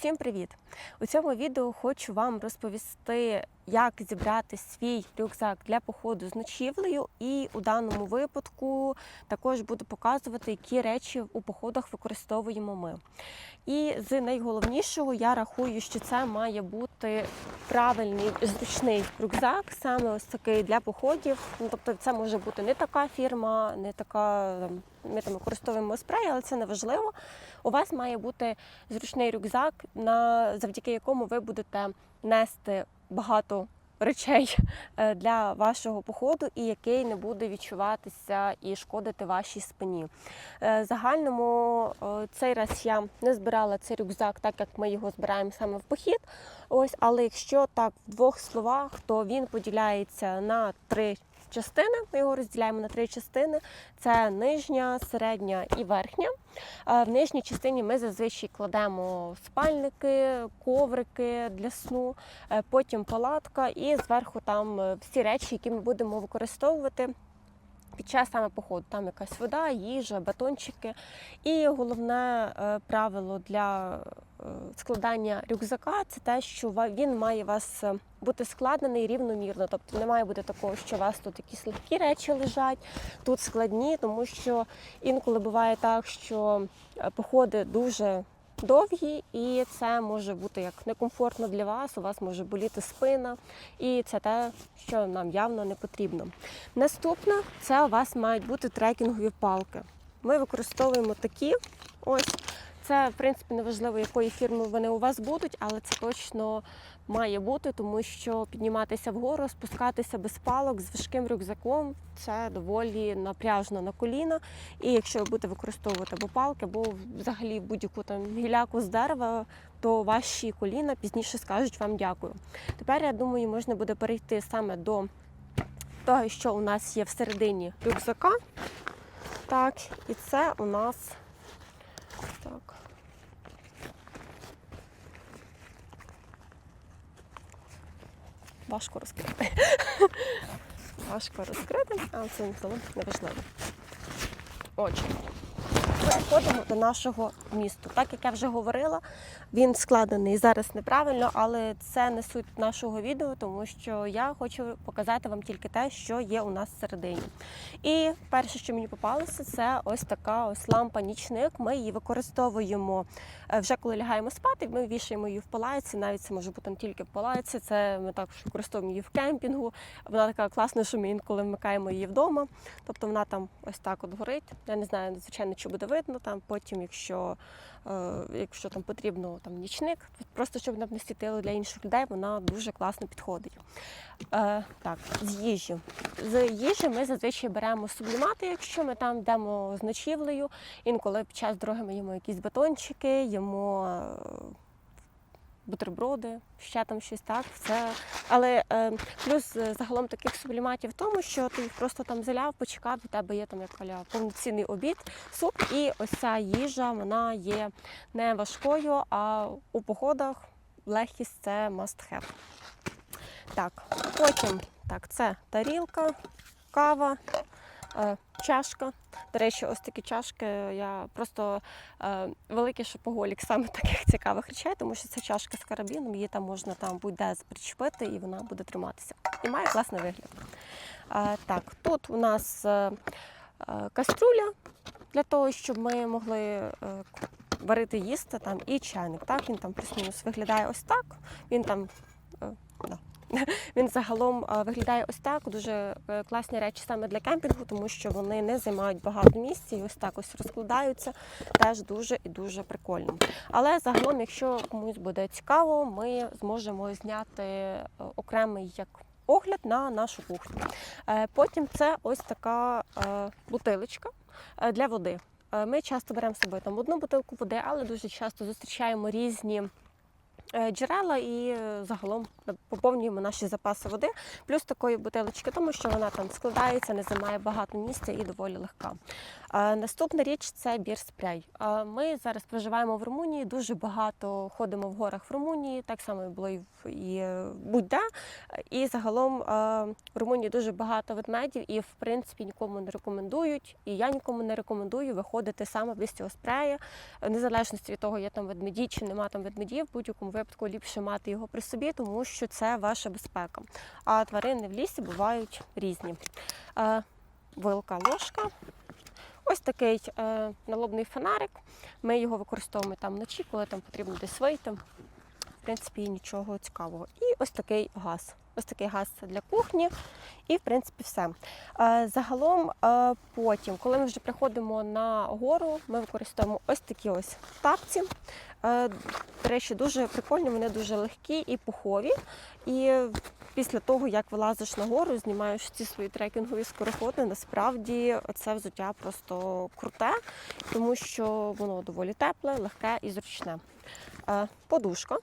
Всім привіт! У цьому відео хочу вам розповісти, як зібрати свій рюкзак для походу з ночівлею, і у даному випадку також буду показувати, які речі у походах використовуємо ми. І з найголовнішого я рахую, що це має бути правильний зручний рюкзак, саме ось такий для походів. Ну, тобто, це може бути не така фірма, не така. там, Ми там використовуємо спрей, але це не важливо. У вас має бути зручний рюкзак, на завдяки якому ви будете нести багато речей е, для вашого походу, і який не буде відчуватися і шкодити вашій спині. Е, Загальному е, цей раз я не збирала цей рюкзак, так як ми його збираємо саме в похід. Ось, але якщо так в двох словах, то він поділяється на три. Частини ми його розділяємо на три частини: це нижня, середня і верхня. Е, В нижній частині ми зазвичай кладемо спальники, коврики для сну, е, потім палатка, і зверху там е, всі речі, які ми будемо використовувати. Під час саме походу там якась вода, їжа, батончики. І головне е, правило для е, складання рюкзака це те, що він має вас е, бути складений рівномірно. Тобто не має бути такого, що у вас тут якісь легкі речі лежать, тут складні, тому що інколи буває так, що походи дуже довгі, і це може бути як некомфортно для вас. У вас може боліти спина, і це те, що нам явно не потрібно. Наступне це у вас мають бути трекінгові палки. Ми використовуємо такі. Ось це, в принципі, неважливо, якої фірми вони у вас будуть, але це точно має бути, тому що підніматися вгору, спускатися без палок з важким рюкзаком це доволі напряжно на коліна. І якщо ви будете використовувати або палки, або взагалі будь-яку там гіляку з дерева, то ваші коліна пізніше скажуть вам дякую. Тепер я думаю, можна буде перейти саме до того, що у нас є всередині рюкзака. Так, і це у нас так. Важко розкрити. Важко розкрити, але це не важливо. Отже, переходимо до нашого місту. Так як я вже говорила, він складений зараз неправильно, але це не суть нашого відео, тому що я хочу показати вам тільки те, що є у нас всередині. І перше, що мені попалося, це ось така ось лампа нічник. Ми її використовуємо е, вже коли лягаємо спати. Ми вішаємо її в палаці. Навіть це може бути не тільки в палаці, це ми також використовуємо її в кемпінгу. Вона така класна, що ми інколи вмикаємо її вдома. Тобто вона там ось так от горить. Я не знаю, звичайно, чи буде видно там. Потім, якщо, якщо там потрібно там нічник, просто щоб нам не світило для інших людей, вона дуже класно підходить. Е, так, з їжі. З їжі ми зазвичай беремо сублімати, якщо ми там йдемо з ночівлею. Інколи під час дороги ми їмо якісь батончики, їмо е, бутерброди, ще там щось так. Це... Але е, плюс е, загалом таких субліматів в тому, що ти їх просто там заляв, почекав, у тебе є там як аля, повноцінний обід, суп, і ось ця їжа вона є не важкою, а у походах легкість це must have. Так, потім так, це тарілка, кава, чашка. До речі, ось такі чашки я просто е, великий шопоголік саме таких цікавих речей, тому що це чашка з карабіном, її там можна там будь-де причепити і вона буде триматися. І має класний вигляд. Е, так, тут у нас е, е, каструля для того, щоб ми могли е, варити їсти там і чайник. Так, він там плюс-мінус виглядає ось так. Він там. е, да. Він загалом виглядає ось так. Дуже е, класні речі саме для кемпінгу, тому що вони не займають багато місця і ось так ось розкладаються. Теж дуже і дуже прикольно. Але загалом, якщо комусь буде цікаво, ми зможемо зняти е, окремий як огляд на нашу кухню. Е, Потім це ось така бутилочка для води. Ми часто беремо з собою там одну бутилку води, але дуже часто зустрічаємо різні джерела і е, загалом поповнюємо наші запаси води. Плюс такої бутилочки, тому що вона там складається, не займає багато місця і доволі легка. Е, Наступна річ це бір спрей. Е, Ми зараз проживаємо в Румунії, дуже багато ходимо в горах в Румунії, так само було і е, будь-де. І загалом е, в Румунії дуже багато ведмедів, і в принципі нікому не рекомендують. І я нікому не рекомендую виходити саме без цього спрея, Е, незалежності від того, є там ведмеді чи нема там ведмедів, будь-якому випадку ліпше мати його при собі, тому що це ваша безпека. А тварини в лісі бувають різні. Е, Вилка, ложка. Ось такий е, налобний фонарик. Ми його використовуємо там вночі, коли там потрібно десь вийти. В принципі, нічого цікавого. І ось такий газ. Ось такий газ для кухні, і в принципі все. Е, Загалом, потім, коли ми вже приходимо на гору, ми використовуємо ось такі ось тапці. Речі, дуже прикольні, вони дуже легкі і пухові. І після того, як вилазиш на гору, знімаєш ці свої трекінгові скороходи, насправді це взуття просто круте, тому що воно доволі тепле, легке і зручне. Е, Подушка.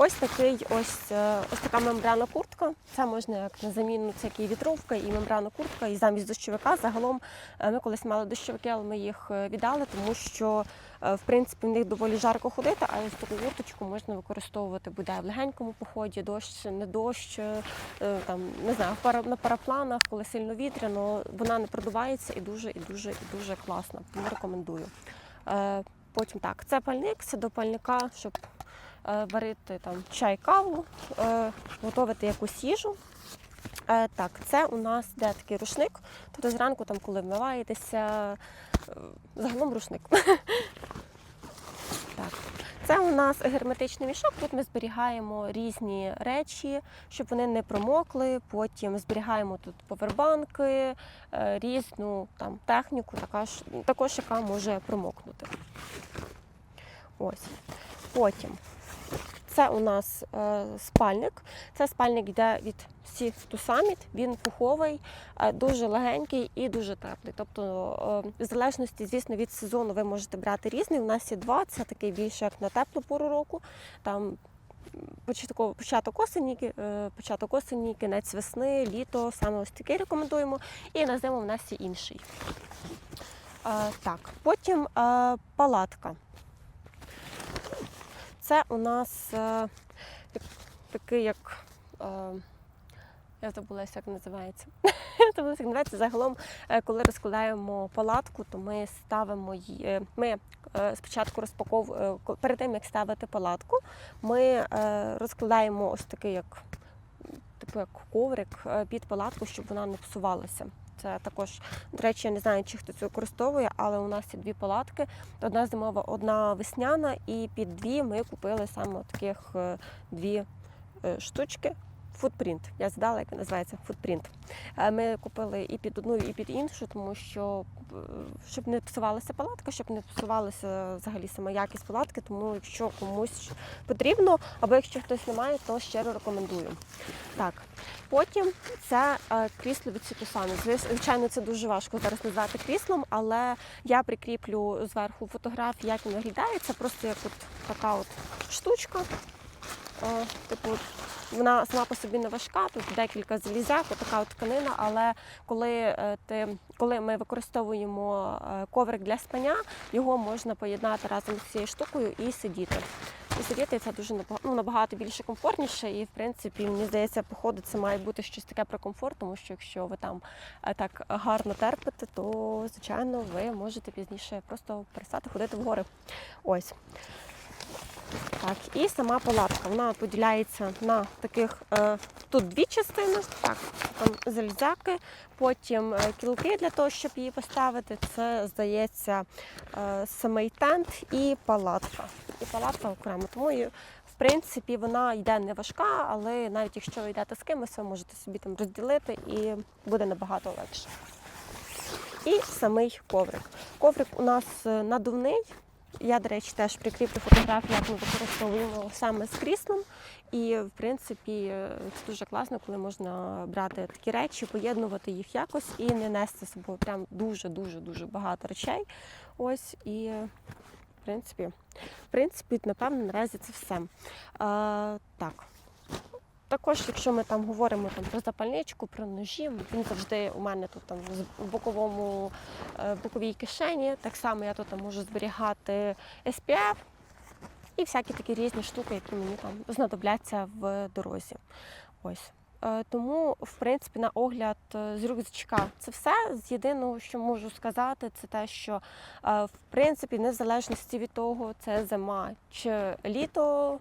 Ось такий ось, е, ось така мембрана куртка. Це можна як на заміну, це як і вітровка, і мембрана куртка, і замість дощовика. Загалом е, ми колись мали дощовики, але ми їх е, віддали, тому що в принципі в них доволі жарко ходити, а ось таку курточку можна використовувати буде в легенькому поході, дощ, не дощ, там не знаю, на парапланах, коли сильно вітряно, вона не продувається і дуже, і дуже, і дуже класна. Тому рекомендую. Потім так, це пальник, це до пальника, щоб варити там чай, каву, е, готувати якусь їжу. Е, так, це у нас де такий рушник. Тобто зранку, там, коли вмиваєтеся, е, загалом рушник. так. Це у нас герметичний мішок. Тут ми зберігаємо різні речі, щоб вони не промокли. Потім зберігаємо тут повербанки, е, різну там техніку, також яка може промокнути. Ось. Потім це у нас е, спальник. Це спальник йде від Sea to Summit. Він пуховий, е, дуже легенький і дуже теплий. Тобто, е, в залежності, звісно, від сезону ви можете брати різний. У нас є два. Це такий більше як на теплу пору року. Там початок, осені, початок осені, кінець весни, літо. Саме ось такий рекомендуємо. І на зиму в нас є інший. Так, потім палатка. Це у нас е, такий як. Е, я забулася, як називається. Я забулася, як називається. Загалом, е, коли розкладаємо палатку, то ми ставимо її. е, Ми е, спочатку розпаковуємо перед тим, як ставити палатку, ми розкладаємо ось такий як типу як коврик під палатку, щоб вона не псувалася. Це також, до речі, я не знаю, чи хто це використовує, але у нас є дві палатки. Одна зимова, одна весняна, і під дві ми купили саме таких е, дві е, штучки. Футпринт. Я згадала, як називається футпринт. Е, Ми купили і під одну, і під іншу, тому що е, щоб не псувалася палатка, щоб не псувалася взагалі сама якість палатки. Тому якщо комусь потрібно, або якщо хтось не має, то щиро рекомендую. Так, потім це е, крісло від Сітусану. Звичайно, це дуже важко зараз назвати кріслом, але я прикріплю зверху фотографію, як він виглядає. Це просто як от така от штучка. Типу, вона сама по собі не важка, тут декілька залізяк, така от тканина, але коли, е, ти, коли ми використовуємо е, коврик для спання, його можна поєднати разом з цією штукою і сидіти. І сидіти це дуже ну, набагато більше комфортніше, і в принципі, мені здається, походу це має бути щось таке про комфорт, тому що якщо ви там е, так гарно терпите, то звичайно ви можете пізніше просто перестати ходити в гори. Ось. Так, і сама палатка. Вона поділяється на таких е, тут дві частини. Так, там залізяки, потім е, кілки для того, щоб її поставити. Це здається е, самий тент і палатка. І палатка окремо. Тому в принципі вона йде не важка, але навіть якщо ви йдете з кимось, ви можете собі там розділити і буде набагато легше. І самий коврик. Коврик у нас е, надувний. Я, до речі, теж прикріплю фотографію, як ми використовуємо саме з кріслом. І, в принципі, це дуже класно, коли можна брати такі речі, поєднувати їх якось і не нести з собою прям дуже-дуже дуже багато речей. Ось і, в принципі, принципі, напевно, наразі це все. А, так. Також, якщо ми там говоримо там, про запальничку, про ножі, він завжди у мене тут там в боковому, е, в боковій кишені. Так само я тут там можу зберігати SPF і всякі такі різні штуки, які мені там знадобляться в дорозі. Ось. Е, Тому, в принципі, на огляд е, з рюкзачка це все. З єдиного, що можу сказати, це те, що в принципі, незалежності від того, це зима чи літо,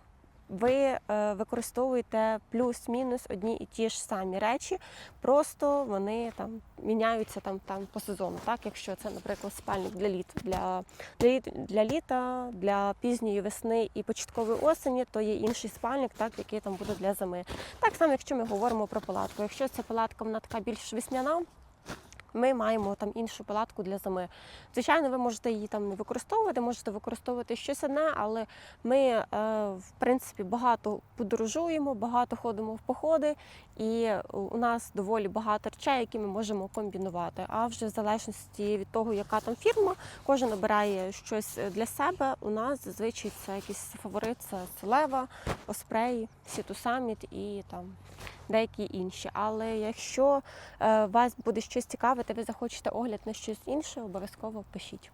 ви е, використовуєте плюс-мінус одні і ті ж самі речі, просто вони там міняються там, там по сезону. Так, якщо це, наприклад, спальник для літа, для, для, літ- для літа, для пізньої весни і початкової осені, то є інший спальник, так, який там буде для зими. Так само, якщо ми говоримо про палатку. Якщо ця палатка вона така більш весняна. Ми маємо там іншу палатку для зими. Звичайно, ви можете її там не використовувати, можете використовувати щось одне, але ми, е, в принципі, багато подорожуємо, багато ходимо в походи, і у нас доволі багато речей, які ми можемо комбінувати. А вже в залежності від того, яка там фірма, кожен обирає щось для себе. У нас зазвичай це якийсь фаворит, це Селева, Оспрей, Сіту Саміт і там деякі інші. Але якщо е, вас буде щось цікавити, ви захочете огляд на щось інше, обов'язково пишіть.